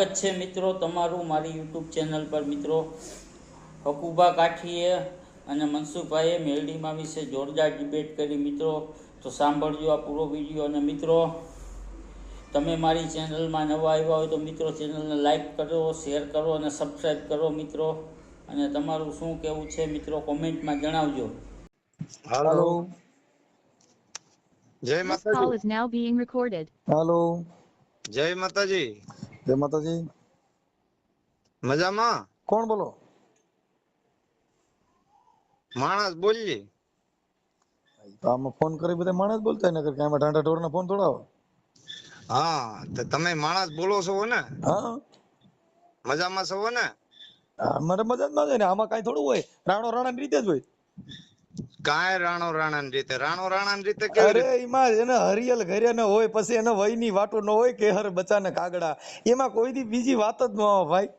સ્વાગત છે મિત્રો તમારું મારી યુટ્યુબ ચેનલ પર મિત્રો. હકુબા કાઠીએ અને મનસુખભાઈએ મેરડીમાં વિશે જોરદાર ડિબેટ કરી મિત્રો. તો સાંભળજો આ પૂરો વીડિયો અને મિત્રો તમે મારી ચેનલમાં નવા આવ્યા હોય તો મિત્રો ચેનલને લાઈક કરો શેર કરો અને સબસ્ક્રાઈબ કરો મિત્રો. અને તમારું શું કહેવું છે મિત્રો કોમેન્ટમાં જણાવજો. હાલો. જય માતાજી. હાલો. જય માતાજી. જય માતાજી. મજામાં? કોણ બોલો? માણસ બોલી આમાં ફોન કરી બધા માણસ બોલતા ને કે આમાં ઢાંઢા ઢોરના ફોન થોડા હા તો તમે માણસ બોલો છો ને? હા. મજામાં છો ને? મારે મજા જ ના ને આમાં કઈ થોડું હોય. રાણો રાણા રીતે જ હોય. કાંઈ રાણો રાણા ની રીતે? રાણો રાણા ની રીતે કે અરે એમાં એને હરિયલ ઘરે ન હોય પછી એને વયની વાટો ન હોય કે હર બચાને કાગડા. એમાં કોઈ દી બીજી વાત જ ન આવે ભાઈ.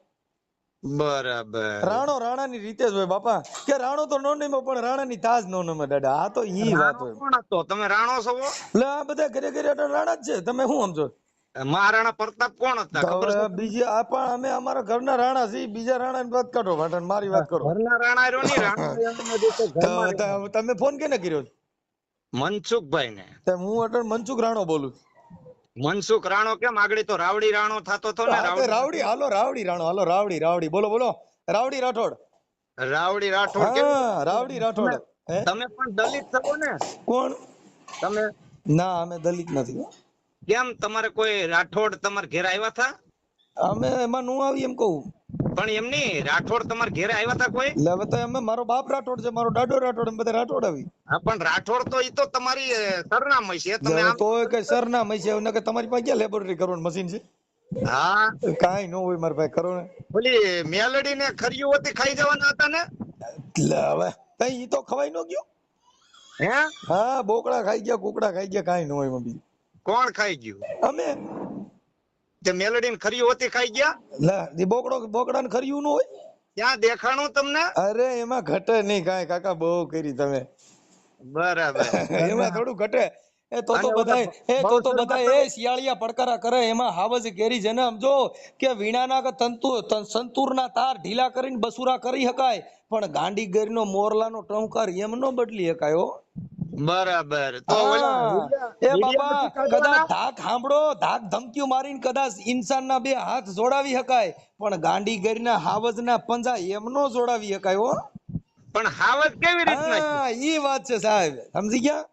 બરાબર. રાણો રાણા ની રીતે જ હોય બાપા. કે રાણો તો નો નમે પણ રાણાની તાજ નો નમે દાદા. આ તો ઈ વાત હોય. તમે રાણો છો એટલે આ બધા ઘરે ઘરે રાણા જ છે. તમે શું સમજો? મહારાણા પ્રતાપ કોણ હતા? ખબર છે? બીજી આ પણ અમે અમારા ઘરના રાણા છીએ બીજા રાણા ની વાત કાઢો ભાટણ મારી વાત કરો. ઘરના રાણા રહ્યો ની રાણા તમે ફોન કેને કર્યો? છે? મનસુખભાઈ ને તો હું અટલ મનસુખ રાણો બોલું મનસુખ રાણો કેમ? આગળ તો રાવડી રાણો થતો હતો ને રાવડી હાલો રાવડી રાણો હાલો રાવડી રાવડી બોલો બોલો. રાવડી રાઠોડ. રાવડી રાઠોડ કેમ? રાવડી રાઠોડ. તમે પણ દલિત છો ને? કોણ? તમે? ના અમે દલિત નથી. કેમ તમારે કોઈ રાઠોડ તમારે ઘેર આવ્યા હતા અમે એમાં નું આવી એમ કહું. પણ એમ નહીં રાઠોડ તમારે ઘેર આવ્યા હતા કોઈ? એટલે હવે તો એમ મારો બાપ રાઠોડ છે મારો દાદો રાઠોડ એમ બધા રાઠોડ આવી. હા પણ રાઠોડ તો ઈ તો તમારી સરનામ હશે છે તમે તો કે સરનામ છે એવું કે તમારી પાસે ક્યાં લેબોરેટરી કરવાનું મશીન છે? હા. કાઈ ન હોય મારા ભાઈ કરો ને. ઓલી મેલડી ને ખરીયું હતી ખાઈ જવાના હતા ને? એટલે હવે કઈ ઈ તો ખવાઈ ન ગયું? હે? હા બોકડા ખાઈ ગયા કુકડા ખાઈ ગયા કાઈ ન હોય બીજું કોણ ખાઈ ગયું? અમે. જે મેલડી ખરી હોતી ખાઈ ગયા? લા ઈ બોકડો બોકડા ને ખર્યું ન હોય? ત્યાં દેખાણું તમને? અરે એમાં ઘટે નહીં કાંઈ. કાકા બહુ કરી તમે. બરાબર. એમાં થોડું ઘટે. એ તો તો બધાય એ તો તો બધાય એ શિયાળિયા પડકારા કરે એમાં હાવજ કેરી છે. ને સમજો કે વીણાના કે તંતુ સંતુરના સંતૂરના તાર ઢીલા કરીને બસુરા કરી શકાય પણ ગાંડી ગેરીનો મોરલાનો ટંકાર એમ નો બદલી શકાય હો. બરાબર. તો એ બાબા કદાચ ધાક સાંભળો ધાક ધમકીઓ મારીને કદાચ ઇન્સાનના બે હાથ જોડાવી શકાય પણ ગાંડી ગેરીના હાવજના પંજા એમનો જોડાવી શકાય હો. પણ હાવજ કેવી રીતના ઈ વાત છે સાહેબ. સમજી ગયા?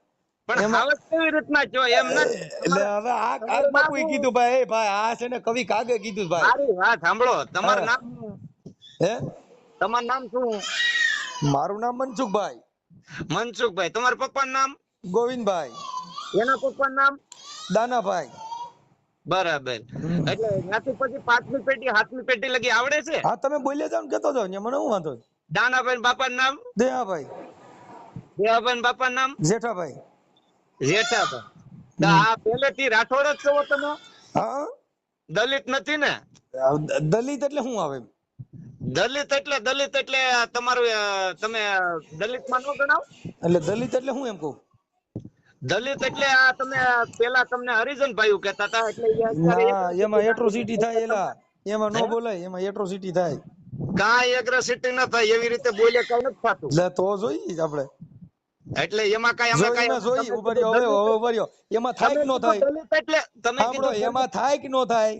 પણ હાવત કેવી રીતના છો? એમ નથી. એટલે હવે આ કાગ બાપુએ કીધું ભાઈ એ ભાઈ આ છે ને કવિ કાગે કીધું ભાઈ. મારી વાત સાંભળો. તમારું નામ હે? તમારું નામ શું? મારું નામ મનસુખભાઈ. મનસુખભાઈ તમારા પપ્પાનું નામ? ગોવિંદભાઈ. એના પપ્પાનું નામ? દાનાભાઈ. બરાબર. એટલે ત્યાંથી પછી પાંચમી પેટી સાતમી પેટી લગી આવડે છે? હા તમે બોલ્યા જાવ ને કેતો જાવ ને મને હું વાંધો? દાનાભાઈ બાપા નામ? દેહાભાઈ. દેહાભાઈ બાપા નામ? જેઠાભાઈ. જેઠાભાઈ. તો આ પહેલેથી રાઠોડ જ છો તમે? હા. દલિત નથી ને? દલિત એટલે શું આવે? દલિત એટલે દલિત એટલે તમારું તમે દલિતમાં નો ગણાવ? એટલે દલિત એટલે હું એમ કહું? દલિત એટલે આ તમે પેલા તમને હરિજન ભાઈ કહેતા હતા એટલે એમાં એટ્રોસિટી થાય એલા. એમાં નો બોલાય એમાં એટ્રોસિટી થાય. કાંઈ એગ્રેસિટી ન થાય એવી રીતે બોલે કઈ નથી થતું. એટલે તો જોઈ આપણે. એટલે એમાં કઈ અમે કઈ જોઈ ઉભર્યો હવે હવે ઉભર્યો એમાં થાય કે નો થાય. દલિત એટલે તમે એમાં થાય કે નો થાય.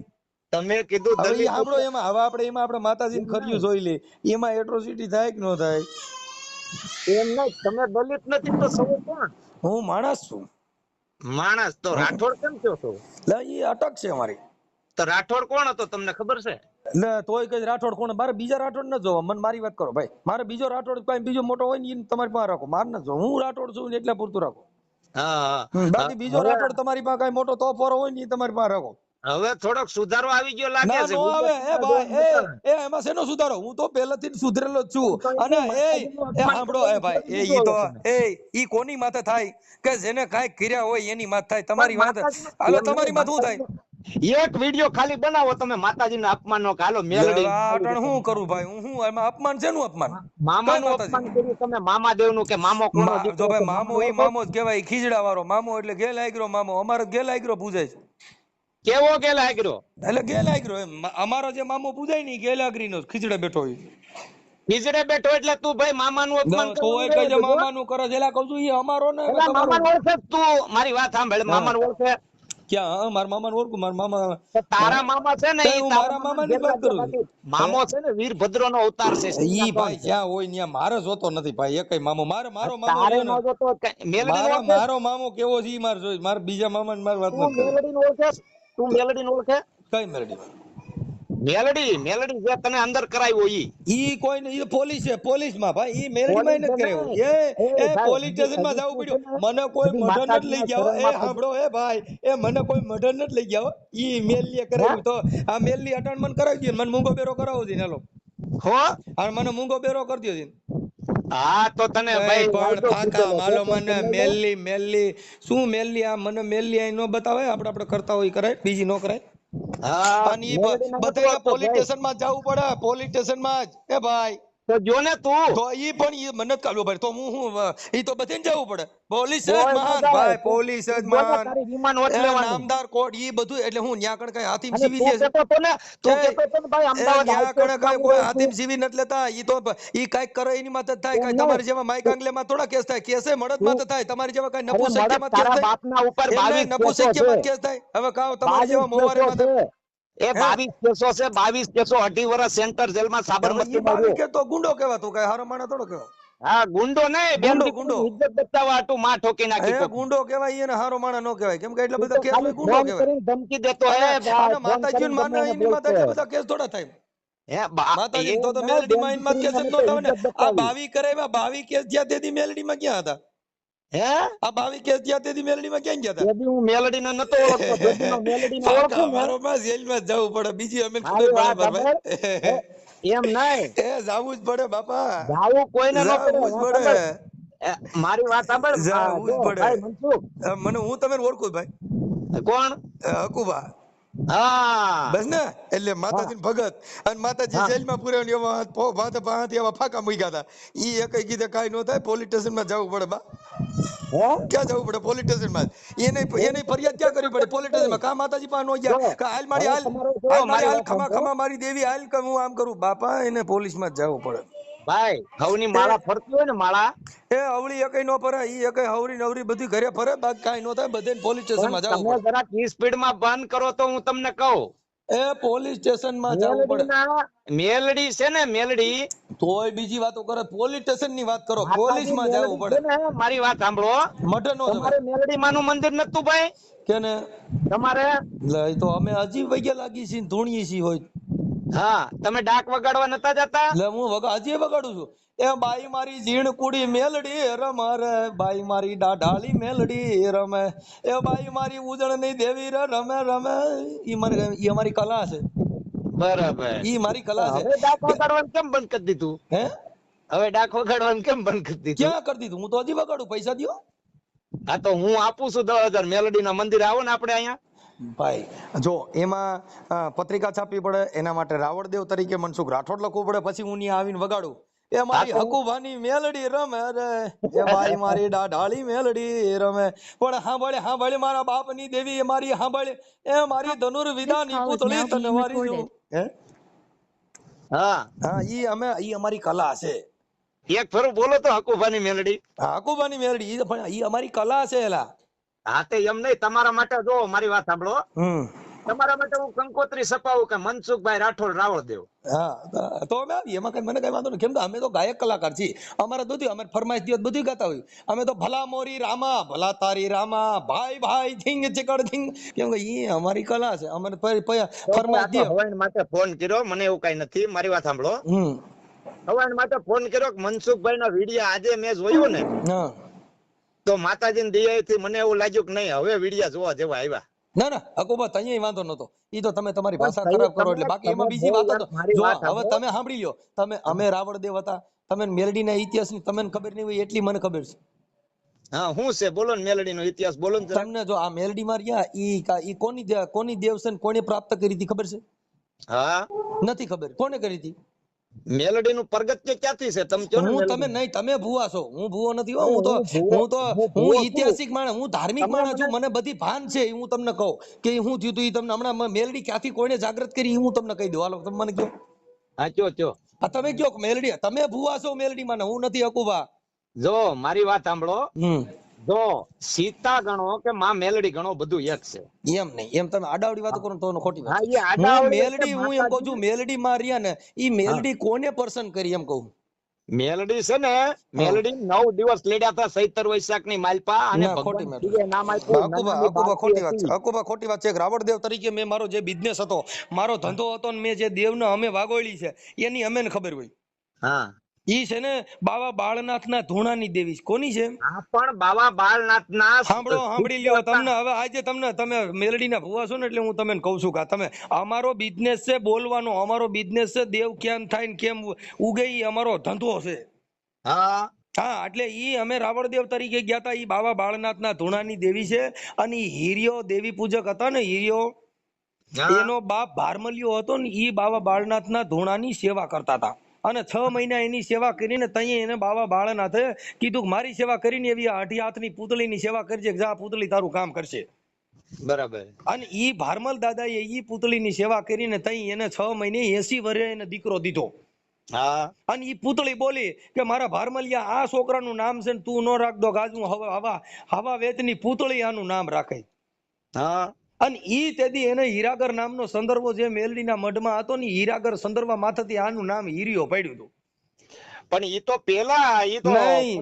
તમે કીધું દલિત આપણો એમાં હવે આપણે એમાં આપણે માતાજીને ખર્યું જોઈ લે એમાં એટ્રોસિટી થાય કે નો થાય? એમ નહીં તમે દલિત નથી તો સૌ કોણ? હું માણસ છું. માણસ તો રાઠોડ કેમ થયો છો? લે એ અટક છે મારી તો રાઠોડ કોણ હતો તમને ખબર છે? ને તોય કઈ રાઠોડ કોણ? મારે બીજા રાઠોડ ન જોવા મને મારી વાત કરો ભાઈ. મારે બીજો રાઠોડ કોઈ બીજો મોટો હોય ને એ તમારી પાસે રાખો. માર ન જો હું રાઠોડ છું એટલે પૂરતું રાખો. હા હા. બાકી બીજો રાઠોડ તમારી પાસે કઈ મોટો તોફોરો હોય ને એ તમારી પાસે રાખો. હવે થોડોક સુધારો આવી ગયો લાગે છે. નો આવે. એ ભાઈ એ એ એમાં શેનો સુધારો? હું તો પહેલેથી સુધરેલો જ છું. અને એ એ સાંભળો એ ભાઈ એ ઈ તો એ ઈ કોની માથે થાય? કે જેને કાઈ કર્યા હોય એની માથે થાય? તમારી માથે હાલો તમારી માથે શું થાય? એક વિડિયો ખાલી બનાવો તમે માતાજીના અપમાન નો હાલો મેલડી. અટણ હું કરું ભાઈ? હું હું એમાં અપમાન છે નું અપમાન મામા નું માતાજી? અપમાન કર્યું તમે? મામાદેવનું કે મામો કોનો જો ભાઈ મામો એ મામો જ કહેવાય ખીજડા વાળો મામો એટલે ગેલ આગરો મામો. અમારે ગેલ આગરો પૂજાય છે. કેવો આગરો એટલે એમ અમારો જે મામો પૂજાય ને ગેલાગ્રી નો ખીચડે બેઠો હોય ખીચડે બેઠો એટલે તું ભાઈ મામાનું અપમાન કઈ જે મામાનું કરે છે એલા કહું છું એ અમારો ને તમારો. ઓળખે તું. મારી વાત સાંભળ મામાને ઓળખે. ક્યાં મારા મામાને ઓળખું મારા મામા. તારા મામા છે ને મારા મામા ની વાત કરું મામો છે ને વીરભદ્ર નો અવતાર છે ઈ ભાઈ જ્યાં હોય ત્યાં મારે જોતો નથી ભાઈ એકય મામો. મારે મારો મામો તારે નો. જોતો મારા મામો કેવો છે ઈ મારે જોઈ મારે બીજા મામાને મારી વાત નથી કરવી. મેલડી નો ઓળખે કઈ મેલડી? મેલડી મેલડી જે તને અંદર કરાવ્યો ઈ. ઈ કોઈ ને ઈ પોલીસ છે પોલીસમાં ભાઈ ઈ મેરડીમાં નથી પોલીસ કરાવ્યું. એ એ પોલીસ સ્ટેશનમાં જવું પડ્યું. મને કોઈ મર્ડર નથી લઈ ગયા. એ સાંભળો એ ભાઈ એ મને કોઈ મર્ડર નથી લઈ ગયા ઈ મેલીએ કરાવ્યું. તો આ મેલી અટાણ મને કરાવી દીધી. મને મૂંગો બેરો કરાવો દીને હેલો. હો? અને મને મૂંગો બેરો કરી દો છે હા તો તને ભાઈ પણ વાંધો માલો મને તને મેલી મેલી. શું મેલી આ? મને મેલલી આ નો બતાવે? આપણે આપણે કરતા હોય કરાય બીજી નો કરાય? હા અને ઈ બધા પોલીસ સ્ટેશનમાં જવું પડે પોલીસ સ્ટેશનમાં જ. એ ભાઈ જો ને તું. તો ઈ પણ ઈ મને જ કાઢવો પડે. તો હું હું ઈ તો બધે જવું પડે. પોલીસ જ મહાન ભાઈ પોલીસ જ મહાન નામદાર કોટ ઈ બધું એટલે હું ન્યા કણ કઈ હાથીમ જીવી તું છે. કહેતો હતો ને તો એ- તો ભાઈ અમદાવાદ ન્યા કણ કઈ માં કોઈ હાથીમ સીવી નથી લેતા. ઈ તો ઈ કાંઈક કરે એની માથે થાય. કઈ કાંઈ. તમારી જેવા માઈક આંગલેમાં થોડા કેસ થાય. કેસે મળદ માથે થાય. તમારી જેવા કઈ નપુસક્યમાં કેસ તારા થાય. બાપના ઉપર એમ નહીં, 22 કેસો નપુસક્યમાં કેસ થાય. હવે કાં તમારી જેવા 22 મોવારે માથે. એ બાવીસ કેસો છે બાવીસ કેસો અઢી વર્ષ સેન્ટર જેલમાં સાબરમતી કે તો ગુંડો કહેવાતો કાંઈ હારો માણસ થોડો કહેવાય. હા ગુંડો નહીં બેન ગુંડો. ઇજ્જત બતાવવા હાટુ માં ઠોકી નાખી ગુંડો કહેવાય એને હારો માણસ નો કહેવાય. કેમ કે એટલા બધા કેસ ગુંડો કહેવાય. ધમકી દેતો હે માતાજી માને એને માથે એટલા બધા કેસ થોડા થાય હે, માતાજી એ તો તો મેલડી માં માં કેસ જ નો થાય ને આ. બાવી કરે એમાં બાવી કેસ જ્યાં તેથી મેલડી માં ક્યાં હતા? હે? આ બાવી કેસ જ્યાં તેથી મેલડી માં ક્યાં ગયા હતા તેથી હું મેલડીને નતો ઓળખતો જોધીનો મેલડીને પાકા ઓળખું મારો માં જેલમાં જ જવું પડે. બીજી અમે ખબર પડે એમ નહીં એ જાવું જ પડે બાપા. જાવું કોઈને ન પડે જ પડે. મારી વાત સાંભળ. જાવું જ પડે. ભાઈ મનસુખ. મને હું તમે ઓળખું ભાઈ? કોણ? હકુબા. બસ ને? એટલે માતાજી ભગત. અને માતાજી. જેલમાં પૂરેવાની પો ભાતે ભાતે એવા ફાકા મૂક્યા હતા. ઈ એક કીધે કઈ નો થાય પોલીસ સ્ટેશનમાં જવું પડે બા. હે? ક્યાં જવું પડે? પોલીસ સ્ટેશનમાં એને એને ફરિયાદ ક્યાં કરવી પડે? પોલીસ સ્ટેશનમાં કા માતાજી પાસે નો ગયા? કે હાલ મારી હાલ મારી હાલ ખમા ખમા મારી દેવી હાલ કે હું આમ કરું? બાપા એને પોલીસમાં જ જવું પડે. ભાઈ હવની માળા ફરતી હોય ને માળા? એ અવળી એકઈ નો ફરે ઈ એકઈ હવરી નવરી બધી ઘરે ફરે બાકી કાઈ નો થાય બધે પોલીસ સ્ટેશનમાં જાવ તમે જરા કી સ્પીડમાં બંધ કરો તો હું તમને કહું. એ પોલીસ સ્ટેશનમાં જવું પડે. મેલડી છે ને મેલડી? તોય બીજી વાતો કરે પોલીસ સ્ટેશનની વાત કરો પોલીસમાં જાવ પડે. મારી વાત સાંભળો. મઢ નો તમારે મેલડી માનું મંદિર નતું ભાઈ? કે ને તમારે તો અમે હજી વૈયા લાગી છીએ ધૂણીએ છીએ હોય. હા તમે ડાક વગાડવા નતા જતા? એટલે હું વગા હજી વગાડું છું. એ બાઈ મારી જીણ કુડી મેલડી રમ રે. બાઈ મારી ડાઢાળી મેલડી રમે. એ બાઈ મારી ઉજણની દેવી રે રમે રમે. ઈ મારી ઈ અમારી કલા છે. બરાબર. ઈ મારી કલા છે. હવે ડાક વગાડવાનું કેમ બંધ કરી દીધું? હે? હવે ડાક વગાડવાનું કેમ બંધ કરી દીધું? ક્યાં કરી દીધું? હું તો હજી વગાડું. પૈસા દ્યો. હા તો હું આપું છું દસ હજાર. મેલડી ના મંદિર આવો ને આપણે અહીંયા. ભાઈ જો એમાં પત્રિકા છાપવી પડે એના માટે રાવણદેવ તરીકે મનસુખ રાઠોડ લખવું પડે પછી હું ત્યાં આવીને વગાડું. એ મારી હકુભાની મેલડી રમે રે એ ભાઈ મારી ડાઢાળી મેલડી રમે. પણ હાંભળે હાંભળે મારા બાપની દેવી એ મારી હાંભળે એ મારી ધનુર્વિદાની પૂતળી now being જો. હે? હા. હા ઈ અમે ઈ અમારી કલા છે. એક ફરું બોલો તો હકુભાની મેલડી. હકુભાની મેલડી ઈ પણ ઈ અમારી કલા છે એલા. હા તે એમ નહીં તમારા માટે જો મારી વાત સાંભળો. તમારા માટે હું કંકોત્રી સપાવું કે મનસુખભાઈ રાઠોડ રાવળદેવ હા તો અમે આવીએ. એમાં કઈ મને કઈ વાંધો નહીં. કેમ કે અમે તો ગાયક કલાકાર છીએ. અમારે બધું અમે ફરમાઈશ દિવસ બધું ગાતા હોય અમે તો ભલા મોરી રામા ભલા તારી રામા ભાઈ ભાઈ થીંગ ચીકડ થીંગ કેમ કે ઈ અમારી કલા છે. અમારે ફરમાઈશ દિવસ માટે ફોન કર્યો મને એવું કઈ નથી. મારી વાત સાંભળો. હમ. હવાઈન માટે ફોન કર્યો કે મનસુખભાઈ ના વીડિયો આજે મેં જોયું ને. હા. તો માતાજીની દયાથી મને એવું લાગ્યું કે નહીં હવે વિડિયા જોવા જેવા આવ્યા. ના ના હકુમત અહીંયા વાંધો નતો ઈ તો તમે તમારી ભાષા ખરાબ કરો એટલે બાકી એમાં બીજી વાત હતો જો હવે તમે સાંભળી લ્યો. તમે અમે રાવણદેવ હતા. તમે મેલડીના ઇતિહાસની તમને ખબર નહીં હોય એટલી મને ખબર છે. હા શું છે? બોલો ને મેલડી નો ઇતિહાસ બોલો ને તમને જો આ મેલડી માં રહ્યા ઈ ઈ કોની કોની દેવ છે ને કોને પ્રાપ્ત કરી હતી ખબર છે? હા. નથી ખબર. કોને કરી હતી? મેલડી નું પરગત્ય ક્યાંથી છે? તમે કહો હું તમે નહીં તમે ભૂવા છો. હું ભૂવો નથી હો હું તો હું તો હું હું. ઐતિહાસિક માણસ હું ધાર્મિક માણસ છું. મને- બધી ભાન છે હું તમને કહું. કે હું થયું તું તમને હમણાં મેલડી ક્યાંથી કોઈને જાગૃત કરી હું તમને કહી દઉં. હાલો તમે મને કહો. હા કયો કયો આ તમે કયો મેલડી તમે ભૂવા છો મેલડી માને હું નથી હકુબા જો મારી વાત સાંભળો. જો સીતા ગણો કે માં મેલડી ગણો બધું એક છે. એમ નહીં. એમ તમે આડાવડી વાત કરો તો ખોટી વાત. હા એ આડાવડી મેલડી હું એમ કહું છું મેલડી માં રહ્યા ને ઈ મેલડી કોને પર્સન કરી એમ કહું? મેલડી છે ને મેલડી નવ દિવસ લેડ્યા હતા સૈતર વૈશાખની માલપા અને ના, ખોટી વાત. છે. હકુબા ખોટી વાત છે. કે રાવણદેવ તરીકે મેં મારો જે બિઝનેસ હતો મારો ધંધો હતો ને મેં જે દેવને અમે વાગોળી છે એની અમે ખબર હોય. હા. ઈ છે ને બાવા બાળનાથના ધૂણાની દેવી કોની છે? પણ બાવા બાળનાથ ના સાંભળો સાંભળી લ્યો. તમને હવે આજે તમને તમે મેલડીના ભુવા છો ને એટલે હું તમને કહું છું કે તમે અમારો બિઝનેસ છે બોલવાનો અમારો બિઝનેસ છે દેવ કેમ થાય ને કેમ ઉગે ઈ અમારો ધંધો છે. હા. હા એટલે ઈ અમે રાવણદેવ તરીકે ગયા હતા ઈ બાવા બાળનાથના ધૂણાની દેવી છે અને હીરિયો દેવી પૂજક હતા ને હિરિયો. એનો બાપ ભારમલિયો હતો ને ઈ બાવા બાળનાથના ધૂણાની સેવા કરતા હતા અને છ મહિના એની સેવા કરીને તઈએ એને બાવા બાળનાથે કીધું કે મારી સેવા કરીને એવી અઢી હાથની પૂતળીની સેવા કરજે જા પૂતળી તારું કામ કરશે. બરાબર. અને ઈ ભારમલ દાદાએ ઈ પૂતળીની સેવા કરીને તઈ એને છ મહિને એસી વર્ષે એને દીકરો દીધો. હા. અને ઈ પૂતળી બોલી કે મારા ભારમલિયા આ છોકરાનું નામ છે ને તું નો રાખ દો ગાજુ હવા હવા હવા વેતની પૂતળી આનું નામ રાખે. હા. અને ઈ તેથી એને હીરાગર નામનો સંદર્ભો જે મેલડીના મઢમાં હતો ને હીરાગર સંદર્ભ માથેથી આનું નામ હીરિયો પડ્યું હતું પણ ઈ તો પેલા ઈ તો નહીં.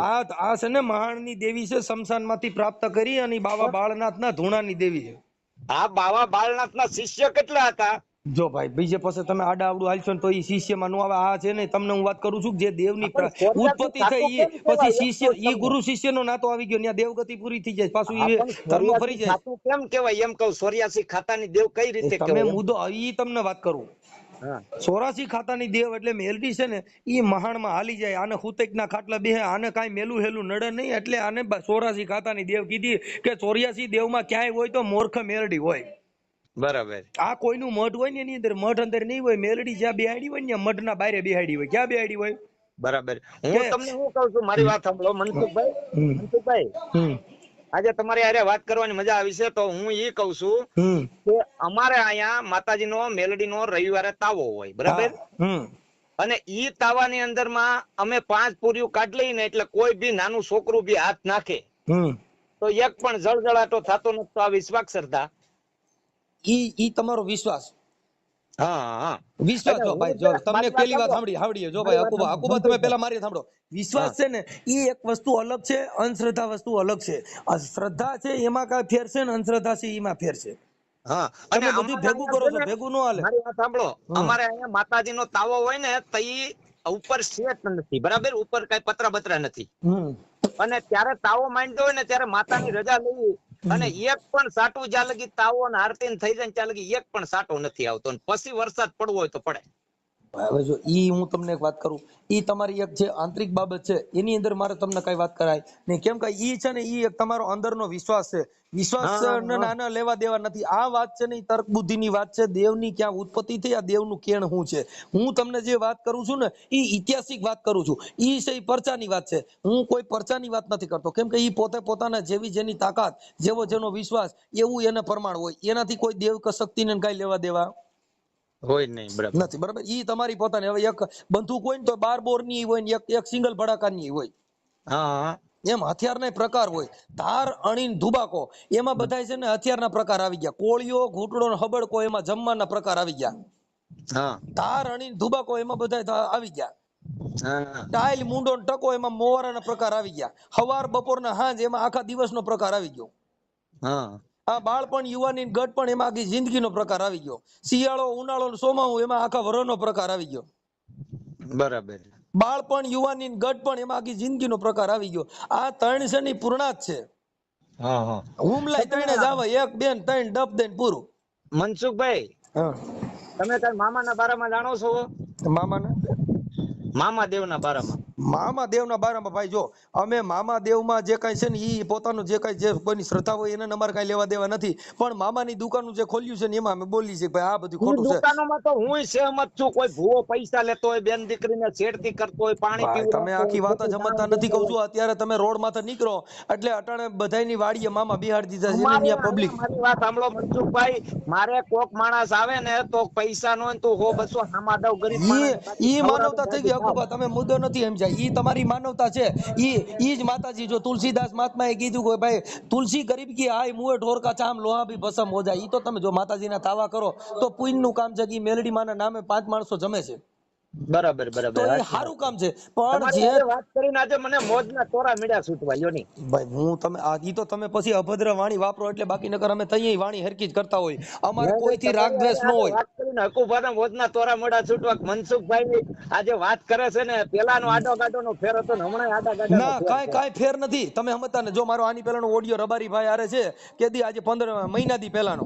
આ આ છે ને મહાણની દેવી છે શમશાનમાંથી પ્રાપ્ત કરી અને બાવા બાળનાથ ના બાળનાથના ધૂણાની દેવી છે આ બાવા બાળનાથ ના શિષ્ય કેટલા હતા જો ભાઈ બીજે પાસે તમે આડા આવડું હાલશો તો એ શિષ્યમાં નો આવે. આ છે ને તમને હું વાત કરું છું જે દેવની ઉત્પત્તિ થઈ પછી શિષ્ય એ ગુરુ શિષ્ય નો નાતો આવી ગયો ત્યાં દેવગતિ પૂરી થઈ જાય પાછું એ ધર્મ ફરી જાય. કેમ કેવાય એમ કહું સોર્યાસી ખાતાની દેવ કઈ રીતે તમે મુદ્દો એ તમને વાત કરું. સોરાસી ખાતાની દેવ એટલે મેલડી છે ને ઈ મહાણમાં હાલી જાય. આને હુતેક ના ખાટલા બેહે આને કાંઈ મેલું હેલું નડે નહીં એટલે આને સોરાસી ખાતાની દેવ કીધી કે ચોર્યાસી દેવમાં ક્યાંય હોય તો મોરખ મેલડી હોય. બરાબર. આ કોઈનું મઢ હોય ને એની અંદર મઢ અંદર નહીં હોય મેલડી જ્યાં બેહાડી હોય ને મઠના બારે બેહાડી હોય. ક્યાં બેહાડી હોય? બરાબર. હું તમને શું કહું છું મારી વાત સાંભળો મનસુખભાઈ મનસુખભાઈ. આજે તમારી આરે વાત કરવાની મજા આવી છે તો હું એ કહું છું કે અમારે અહીંયા માતાજીનો મેલડીનો રવિવારે તાવો હોય બરાબર? અને ઈ તાવાની અંદરમાં અમે પાંચ પૂરીઓ કાઢ લઈને એટલે કોઈ બી નાનું છોકરું બી હાથ નાખે. તો એક પણ જળજળાટો થતો નથી આ વિશ્વાસ શ્રદ્ધા ઈ ઈ તમારો વિશ્વાસ. હા હા વિશ્વાસ જો ભાઈ જો તમને પેલી વાત વાત સાંભળી. સાંભળી જો ભાઈ મારી વાત હકુબા હકુબા તમે પેલા મારી સાંભળો. વિશ્વાસ છે ને ઈ એક વસ્તુ અલગ છે અંધશ્રદ્ધા વસ્તુ અલગ છે. શ્રદ્ધા છે એમાં કાંઈ ફેર છે ને અંધશ્રદ્ધા છે એમાં ફેર છે. હા. અને બધું ભેગું કરો છો ભેગું ન હાલે. મારી વાત સાંભળો. અમારે અહીંયા માતાજીનો તાવો હોય ને તો ઈ ઉપર શેત નથી બરાબર? ઉપર કઈ પતરા બતરા નથી. અને ત્યારે તાવો માંડતો હોય ને ત્યારે માતાની રજા લેવી અને એક પણ સાટું જ્યાં લગી તાવો ને આરતી થઈ જાય ચાલગી ત્યાં લગી એક પણ સાટો નથી આવતો. પછી વરસાદ પડવો હોય તો પડે. હવે જો ઈ હું તમને એક વાત કરું ઈ તમારી એક જે આંતરિક બાબત છે એની અંદર મારે તમને કઈ વાત કરાય ને કેમ કે ઈ છે ને ઈ એક તમારો અંદરનો વિશ્વાસ છે. વિશ્વાસ નાના લેવા દેવા નથી. આ વાત છે ને ઈ તર્ક બુદ્ધિની વાત છે દેવની ક્યાં ઉત્પત્તિ થઈ આ દેવનું કેણ શું છે? હું તમને જે વાત કરું છું ને ઈ ઐતિહાસિક વાત કરું છું. ઈ છે ઈ પરચાની વાત છે. હું કોઈ પરચાની વાત નથી કરતો. કેમ કે ઈ પોતે પોતાના જેવી જેની તાકાત જેવો જેનો વિશ્વાસ એવું એને પ્રમાણ હોય. એનાથી કોઈ દેવ કે શક્તિને કઈ લેવા દેવા હોય નહીં બરાબર. નથી બરાબર? ઈ તમારી પોતાની હવે એક બંદૂક હોય ને તો બાર બોરની હોય ને એક એક સિંગલ ભડાકાની હોય. હા. એમ હથિયારના પ્રકાર હોય. ધાર અણીન ધુબાકો એમાં બધાય છે ને હથિયારના પ્રકાર આવી ગયા. કોળીઓ ઘૂંટડો હબડકો એમાં જમવાના પ્રકાર આવી ગયા. હા. ધાર અણીન ધુબાકો એમાં બધાય આવી ગયા. હા. ટાઈલ મુંડો ને ટકો એમાં મોવારાના પ્રકાર આવી ગયા. હવાર બપોરના હાંજ એમાં આખા દિવસનો પ્રકાર આવી ગયો. હા. આ બાળપણ યુવાની ગઢ પણ એમાં આખી જિંદગીનો પ્રકાર આવી ગયો. શિયાળો ઉનાળો ને એમાં આખા વરનો પ્રકાર આવી ગયો. બરાબર. બાળપણ યુવાની ગઢ પણ એમાં આખી જિંદગીનો પ્રકાર આવી ગયો. આ ત્રણ છે ની પૂર્ણાત છે. હા હા. હુમલાય ત્રણે જ આવે એક બેન ત્રણ ડબ દેન પૂરું. મનસુખભાઈ તમે કઈ મામાના બારામાં જાણો છો? મામાના? મામા દેવના બારામાં. મામા દેવના બારામાં ભાઈ જો અમે મામા દેવમાં જે કાંઈ છે ને એ પોતાનું જે કાંઈ જે કોઈની શ્રદ્ધા હોય એને અમારે કાંઈ લેવા દેવા નથી. પણ મામાની દુકાનનું જે ખોલ્યું છે ને એમાં અમે બોલી છીએ ભાઈ આ બધું ખોટું છે. દુકાનોમાં તો હું સહમત છું. કોઈ ભૂવો પૈસા લેતો હોય બેન દીકરીને છેડતી કરતો હોય પાણી પીવું તમે આખી વાત જ સમજતા નથી. કહું છું અત્યારે તમે રોડમાંથી નીકળો એટલે અટાણે બધાયની વાડીએ મામા બિહાર દીધા છે અહીંયા પબ્લિક મારી વાત સાંભળો મનસુખભાઈ મારે કોક માણસ આવે ને તો પૈસા નો તો હો બસો હામા દઉં ગરીબ ઈ માનવતા થઈ ગઈ અકુબા તમે મુદ્દો નથી સમજ્યા. ઈ તમારી માનવતા છે. ઈ ઈ જ માતાજી, જો તુલસીદાસ મહાત્માએ કીધું કે ભાઈ, તુલસી ગરીબ કી આય, મુએ ઢોરકા ચામ, લોહા ભી ભસમ હો જાય. ઈ તો તમે જો માતાજીના તાવા કરો, તો પુણ્યનું કામ છે કે મેલડી માના નામે પાંચ માણસો જમે છે. બરાબર તો બરાબર એ સારું કામ છે. પણ જે વાત કરીને આજે મને મોજના તોરા મળ્યા છૂટવા યોની ભાઈ હું તમે આ ઈ તો તમે પછી અભદ્ર વાણી વાપરો એટલે બાકી નકર અમે તઈ વાણી હરકી જ કરતા હોય. અમારે કોઈથી રાગ દ્વેષ ન હોય. વાત કરીને હકુભાના મોજના તોરા મળ્યા છૂટવા મનસુખભાઈ આજે વાત કરે છે ને પેલાનો આડો ગાડો નો ફેર હતો ને હમણાં આડા ગાડો ના કાઈ કાઈ ફેર નથી. તમે સમજતા ને જો મારો આની પહેલાનો ઓડિયો રબારી ભાઈ આરે છે કે દી આજે પંદર મહિના દી પહેલાનો.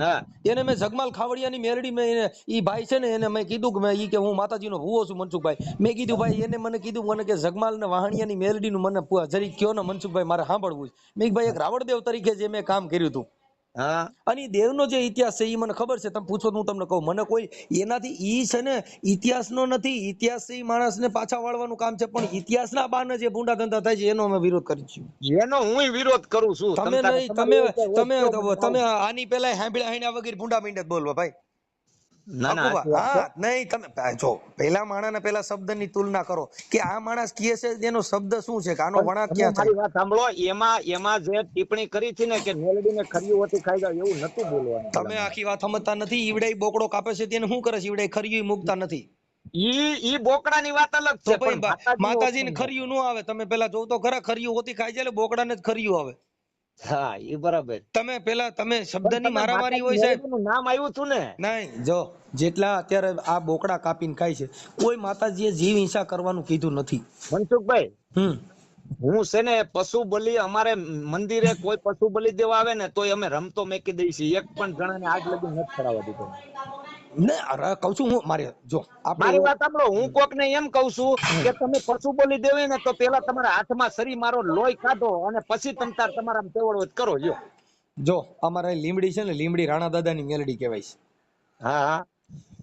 હા, એને મેં જગમાલ ખાવડિયાની મેરડી મેં ઈ ભાઈ છે ને એને મેં કીધું કે મેં ઈ કે હું માતાજીનો ભૂવો છું મનસુખભાઈ. મેં કીધું, ભાઈ, એને મને કીધું, મને કે જગમાલ ને વાહણિયાની મેરડીનું મને પૂ- કયો ને મનસુખભાઈ મારે સાંભળવું છે. મેં ભાઈ, એક રાવણદેવ તરીકે જે મેં કામ કર્યું હતું હા. અને દેવનો જે ઇતિહાસ છે એ મને ખબર છે. તમે પૂછો હું તમને કહું. મને કોઈ એનાથી ઈ છે ને ઇતિહાસનો નથી. ઇતિહાસ છે માણસને પાછા વાળવાનું કામ છે પણ ઇતિહાસના બાને જે ભૂંડા ધંધા થાય છે એનો અમે વિરોધ કરી છું એનો હું વિરોધ કરું છું. તમે નહીં તમે તમે તમે આની પહેલા સાંભળ્યા હાંડ્યા વગર ભૂંડા મીંડે બોલવા ભાઈ. ના ના હા નહીં તમે જો પેલા માણસને પેલા શબ્દની તુલના કરો કે આ માણસ કહે છે એનો શબ્દ શું છે કે આનો વળાંક ક્યાં થાય વાત સાંભળો એમાં એમાં જે ટિપ્પણી કરી હતી ને કે મેલડીને ખરીયું હોતી ખાઈ જાવ એવું નતું બોલવાનું. તમે આખી વાત સમજતા નથી ઈવડે બોકડો કાપે છે તેને શું કરે છે? ઈવડે ખરી મૂકતા નથી. ઈ ઈ બોકડાની વાત અલગ છે બા- માતાજીને ખરીયું ન આવે તમે પેલા જોવ તો ખરા ખરીયું ઓતી ખાઈ જાય એટલે બોકડાને જ ખરીયું આવે. હા એ બરાબર. તમે પેલા તમે શબ્દની મારામારી હોય સાહેબ. નામ આવ્યું તું ને. નહીં જો જેટલા અત્યારે આ બોકડા કાપીને ખાય છે કોઈ માતાજીએ જીવ હિંસા કરવાનું કીધું નથી. મનસુખભાઈ હમ. હું છે ને પશુ બલિ અમારે મંદિરે કોઈ પશુ બલિ દેવા આવે ને તોય અમે રમતો મેકી દઈએ છીએ એક પણ જણાને આગ લગી નથી કરાવવા દીધો. ને કહું છું હું મારે જો મારી વાત સાંભળો હું કોક ને એમ કઉ છું કે તમે પશુ બોલી દેવી ને તો પેલા તમારા હાથમાં સરી મારો લોહી કાઢો અને પછી તમ તાર તમારા તેવડો કરો જો જો અમારે લીમડી છે ને લીમડી રાણા દાદાની મેલડી કહેવાય છે. હા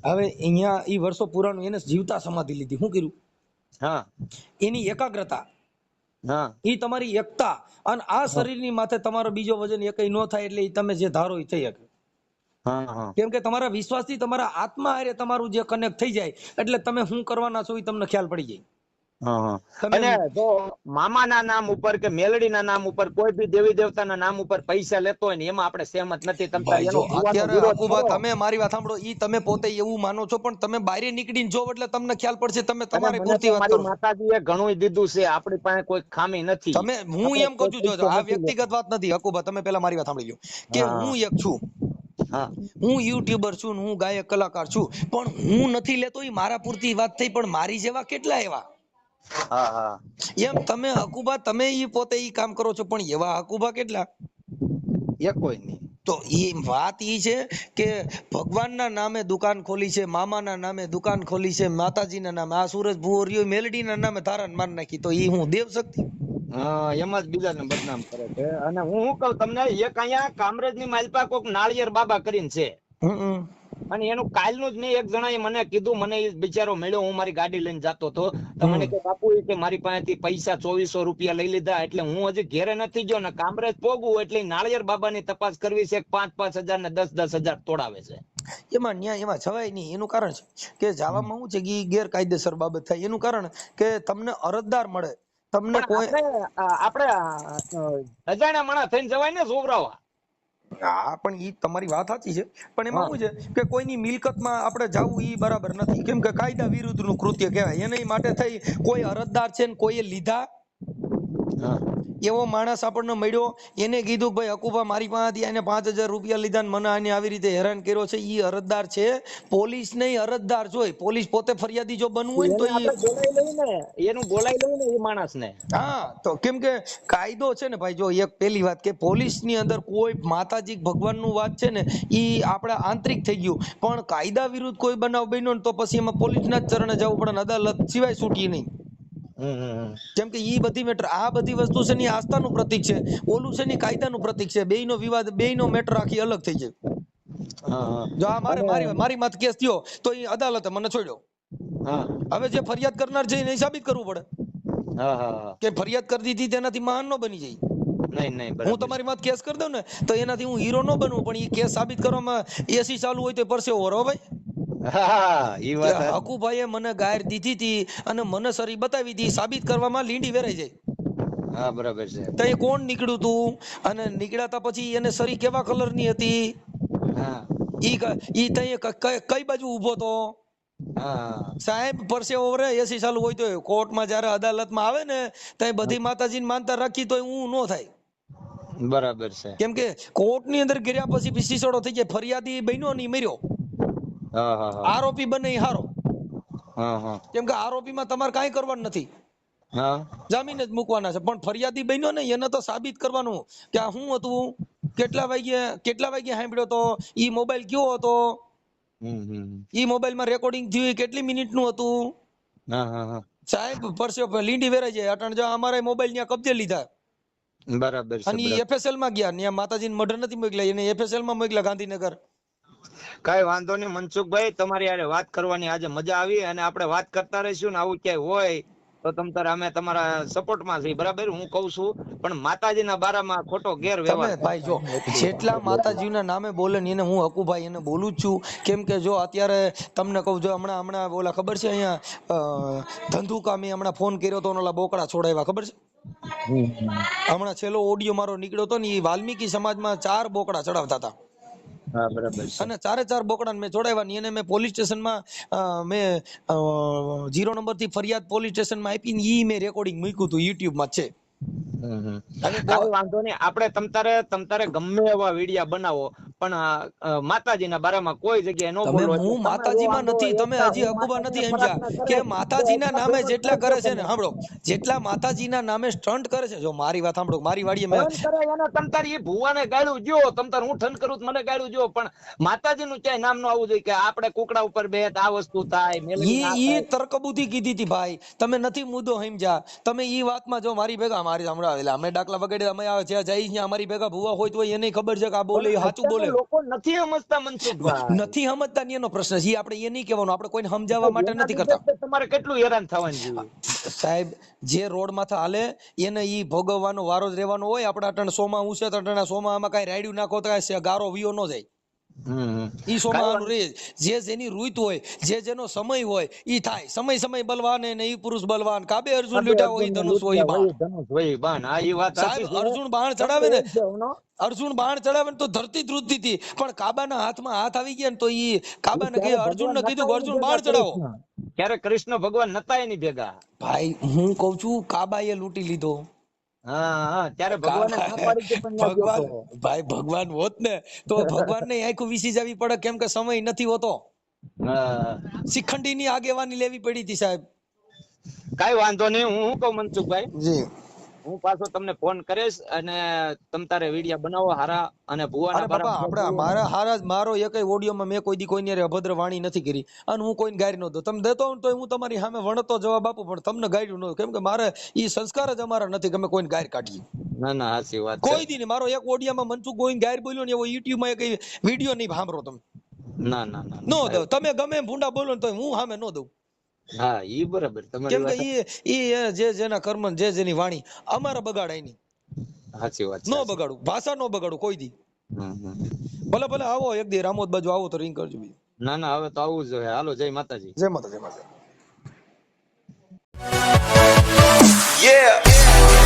હવે અહીંયા ઈ વર્ષો પુરાણું એને જીવતા સમાધિ લીધી. શું કર્યું? હા. એની એકાગ્રતા. હા. ઈ તમારી એકતા. અને આ શરીરની માથે તમારો બીજો વજન એકય ન થાય એટલે તમે જે ધારો એ થઈ શકે. કેમ કે તમારા વિશ્વાસથી તમારા આત્મા હારે તમારું જે કનેક્ટ થઈ જાય એટલે તમે શું કરવાના છો એ તમને ખ્યાલ પડી જાય. અને જો મામાના નામ ઉપર કે મેલડીના નામ ઉપર કોઈ બી દેવી દેવતાના નામ ઉપર પૈસા લેતો હોય ને એમાં આપણે સહેમત નથી. તમ મારી વાત સાંભળો ઈ તમે પોતે એવું માનો છો પણ તમે બારે નીકળીને જો એટલે તમને ખ્યાલ પડશે તમે તમારી પૂરતી વાત કરો. માતાજીએ ઘણું દીધું છે આપણી પાસે કોઈ ખામી નથી. તમે હું એમ કહું છું જો આ વ્યક્તિગત વાત નથી હકુબા તમે પેલા મારી વાત સાંભળી લો કે હું એક છું હા હું યુટ્યુબર છું હું ગાયક કલાકાર છું પણ હું નથી લેતો એ મારા પૂરતી વાત થઈ પણ મારી જેવા કેટલા એવા? હા હા. એમ તમે હકુબા તમે ઈ પોતે ઈ કામ કરો છો પણ એવા હકુબા કેટલા? એ કોઈ નહીં. તો ઈ વાત એ છે કે ભગવાનના નામે દુકાન ખોલી છે મામાના નામે દુકાન ખોલી છે માતાજીના નામે આ સૂરજ ભુવરિયો મેલડીના નામે ધારણ માર નાખી તો ઈ હું દેવ શક્તિ? એમાં જ બીજાને બદનામ કરે છે. અને હું શું કઉ તમને એક અહીંયા કામરેજની માલપા કોક નાળિયેર બાબા કરીને છે. અને એનું કાલનું જ નહીં એક જણાએ મને કીધું મને બિચારો મળ્યો હું મારી ગાડી લઈને જતો હતો. તો મને કે બાપુ કે મારી પાસેથી પૈસા ચોવીસો રૂપિયા લઈ લીધા એટલે હું હજી ઘેરે નથી ગયો ને કામરેજ પોગું એટલે નાળિયેર નાળિયેર બાબાની તપાસ કરવી છે પાંચ પાંચ હજાર ને દસ દસ હજાર તોડાવે છે. એમાં ન્યાય એમાં છવાય નહીં એનું કારણ છે કે જાવામાં શું છે કે ગેરકાયદેસર બાબત થાય એનું કારણ કે તમને અરજદાર મળે તમને કોઈ આપણે અજાણ્યા માણસ થઈને જવાય ને જોવરાવા હા પણ ઈ તમારી વાત સાચી છે. પણ એમાં શું છે કે કોઈની મિલકતમાં આપણે જાવું ઈ બરાબર નથી. કેમ કે કાયદા વિરુદ્ધનું કૃત્ય કહેવાય. એને માટે થઈ કોઈ અરજદાર છે ને કોઈએ લીધા? એવો માણસ આપણને મળ્યો એને કીધું કે ભાઈ હકુભા મારી પાસેથી એને પાંચ હજાર રૂપિયા લીધા ને મને આને આવી રીતે હેરાન કર્યો છે એ અરજદાર છે. પોલીસ નહીં અરજદાર જોઈ પોલીસ પોતે ફરિયાદી જો બનવું હોય તો એનું બોલાઈ લઈને એનું એ માણસ ને હા તો કેમ કે કાયદો છે ને ભાઈ જો એક પેલી વાત કે પોલીસની અંદર કોઈ માતાજી ભગવાનનું વાત છે ને એ આપણા આંતરિક થઈ ગયું. પણ કાયદા વિરુદ્ધ કોઈ બનાવ બન્યો ને તો પછી એમાં પોલીસ ના જ ચરણે જવું પડે અદાલત સિવાય છૂટીએ નહીં. કેમ કે ઈ બધી મેટર આ બધી વસ્તુ છે ની આસ્થાનું પ્રતીક છે ઓલું છે ની કાયદાનું પ્રતીક છે બેયનો વિવાદ બેયનો મેટર આખી અલગ થઈ જાય. જો આ મારે મારી મારી માથે કેસ થયો તો એ અદાલતે મને છોડ્યો. હા. હવે જે ફરિયાદ કરનાર છે એને સાબિત કરવું પડે. હા હા હા. કે ફરિયાદ કરી દીધી તેનાથી મહાન નો બની જાય. નહીં નહીં હું તમારી માથે કેસ કરી દઉં ને તો એનાથી હું હીરો નો બનવું પણ એ કેસ સાબિત કરવામાં એસી ચાલુ હોય તો પરસે ઓરો ભાઈ. હકુભાઈએ મને ગાયર દીધી હતી અને મને સરી બતાવી હતી સાબિત કરવામાં લીંડી વેરાઈ જાય. હા બરાબર છે. તો એ કોણ નીકળ્યું તું? અને નીકળ્યા પછી એને સરી કેવા કલરની હતી? હા. ઈ ઈ તઈ કઈ બાજુ ઊભો તો? હા. સાહેબ પરસે ઓવરે એસી ચાલુ હોય તો કોર્ટમાં જ્યારે અદાલતમાં આવે ને ત્યાં બધી માતાજીને માનતા રાખી તો હું નો થાય. બરાબર છે. કેમ કે કોર્ટની અંદર ગિર્યા પછી પીસીસોડો થઈ જાય. ફરિયાદી બન્યો નહીં મર્યો. આરોપી બને ઈ હારો. હા હા. કેમ કે આરોપીમાં તમારે કાંઈ કરવાનું નથી. હા. જામીન જ મૂકવાના છે. પણ ફરિયાદી બન્યો ને એને તો સાબિત કરવાનું કે આ શું હતું? કેટલા વાગે કેટલા વાગે સાંભળ્યો તો? ઈ મોબાઈલ કયો હતો? ઈ મોબાઈલમાં રેકોર્ડિંગ થયું કેટલી મિનિટનું હતું સાહેબ પરસ્યો લીંડી વેરાઈ જાય. અટણ જો અમારે મોબાઈલ ત્યાં કબજે લીધા. બરાબર અને એફએસએલમાં ગયા. ત્યાં માતાજીને મઢ નથી મોકલ્યા. એને એફએસએલમાં મોકલ્યા ગાંધીનગર. કઈ વાંધો નહીં મનસુખભાઈ તમારી યારે વાત કરવાની આજે મજા આવી અને આપણે વાત કરતા રહીશું ને આવું ક્યાંય હોય તો તમ તારે અમે તમારા સપોર્ટમાં છીએ બરાબર? હું કહું છું પણ માતાજીના બારામાં ખોટો ગેરવ્યવહાર ભાઈ જો જેટલા માતાજીના નામે બોલે ને એને હું હકુભાઈ એને બોલું જ છું. કેમ કે જો અત્યારે તમને કહું જો હમણાં હમણાં ઓલા ખબર છે અહીંયા ધંધુકામી હમણાં ફોન કર્યો તો ઓલા બોકડા છોડાવ્યા ખબર છે? હમણાં છેલ્લો ઓડિયો મારો નીકળ્યો હતો ને એ વાલ્મીકી સમાજમાં ચાર બોકડા ચડાવતા હતા. હા, બરાબર અને ચારે ચાર બોકડાને મેં જોડાવ્યા ની અને મેં પોલીસ સ્ટેશનમાં મેં જીરો નંબરથી ફરિયાદ પોલીસ સ્ટેશનમાં આપી ને ઈ મેં રેકોર્ડિંગ મૂક્યું હતું, યુટ્યુબમાં છે. કાંઈ વાંધો નહીં આપણે તમતારે તમતારે ગમે એવા વિડિયા બનાવો પણ માતાજીના બારામાં કોઈ જગ્યાએ ન તમે હું માતાજીમાં નથી તમે હજી હકુબા નથી સમજ્યા કે માતાજીના નામે જેટલા કરે છે ને સાંભળો જેટલા માતાજીના નામે સ્ટન્ટ કરે છે જો મારી વાત સાંભળો મારી વાડીએ મેં ફોન કરે એને તમ તારે ભુવાને ગાળ્યું જો તમતાર હું ઠન કરું મને ગાળું જો પણ માતાજીનું ક્યાંય નામ ન આવું જોઈએ કે આપણે કુકડા ઉપર બે આ વસ્તુ થાય એ ઈ ઈ થાય. કીધી હતી ભાઈ તમે નથી મુદ્દો સમજ્યા તમે ઈ વાતમાં જો મારી ભેગા મારી સંભળાવેલા અમે ડાકલા વગેરે અમે જ્યાં જઈ ત્યાં અમારી ભેગા ભૂવા હોય તો એને ખબર છે કે આ બોલે સાચું બોલે. લોકો નથી સમજતા મનસુખભાઈ નથી સમજતા એનો પ્રશ્ન છે. આપણે એ નહીં કહેવાનું આપણે કોઈને સમજાવવા માટે નથી કરતા. તમારે કેટલું હેરાન થવાનું જોઈએ સાહેબ જે રોડ માથે હાલે એને ઈ ભોગવવાનો વારો જ રહેવાનો હોય. આપણે અટણ સોમાં ઉસે તો અટણ સોમાં આમાં કાંઈ રાયડું નાખો તો કાંઈ ગારો વિયો ન જાય. ઈ સોમાનું રે. જે જેની રૂત હોય જે જેનો સમય હોય ઈ થાય. સમય સમય બલવાન ને ઈ પુરુષ બલવાન. કાબે અર્જુન લીટા હોય ધનુષ હોય બાણ. ધનુષ હોય બાણ. આ ઈ વાત સાહેબ અર્જુન બાણ ચડાવે ને. અર્જુન બાણ ચડાવે ને તો ધરતી ધ્રુજતી હતી. પણ કાબાના હાથમાં હાથ આવી ગયા ને તો ઈ કાબાને કહે અર્જુનને કીધું અર્જુન બાણ ચડાવો. ક્યારે કૃષ્ણ ભગવાન નતા એની ભેગા. ભાઈ હું કઉ છું કાબાએ લૂંટી લીધો. ત્યારે ભગવાને ભાઈ ભગવાન હોત ને તો ભગવાન ને આખું વિસી જવી પડે કેમ કે સમય નથી હોતો. હા. શિખંડી ની આગેવાની લેવી પડી હતી સાહેબ. કાઈ વાંધો નહીં હું કઉ કહું મનસુખભાઈ? જી. હું પાછો તમને ફોન કરીશ અને તમ તારે વિડિયા બનાવો હારા અને ભુવાના બાપા આપણે મારા હારા મારો એકય ઓડિયોમાં મેં કોઈ દી કોઈની અભદ્ર વાણી નથી કરી. અને હું કોઈને ગાયર ન દઉં તમે દેતો તો હું તમારી સામે વણતો જવાબ આપું પણ તમને ગાયરું ન કેમ કે મારે ઈ સંસ્કાર જ અમારા નથી કે અમે કોઈને ગાયર કાઢીએ. ના ના સાચી વાત કોઈ દી નહીં. મારો એક ઓડિયામાં મનસુખ ગોવિંદ ગાયર બોલ્યો ને એવો યુટ્યુબમાં એક વીડિયો નહીં સાંભળો તમે. ના ના ના નો. દઉં. તમે ગમે ભૂંડા બોલો ને તો હું સામે નો દઉં. હા ઈ બરાબર તમારી કેમ કે ઈ ઈ જે જેના કર્મ જે જેની વાણી અમારા બગાડાય નહીં સાચી વાત નો બગાડું ભાષા નો બગાડું કોઈ દી. ભલે ભલે આવો એક દી રામોદ બાજુ આવો તો રિંગ કરજો બીજું. ના ના હવે તો આવું જ જોઈએ. હાલો જય માતાજી. જય માતા જય માતા Yeah.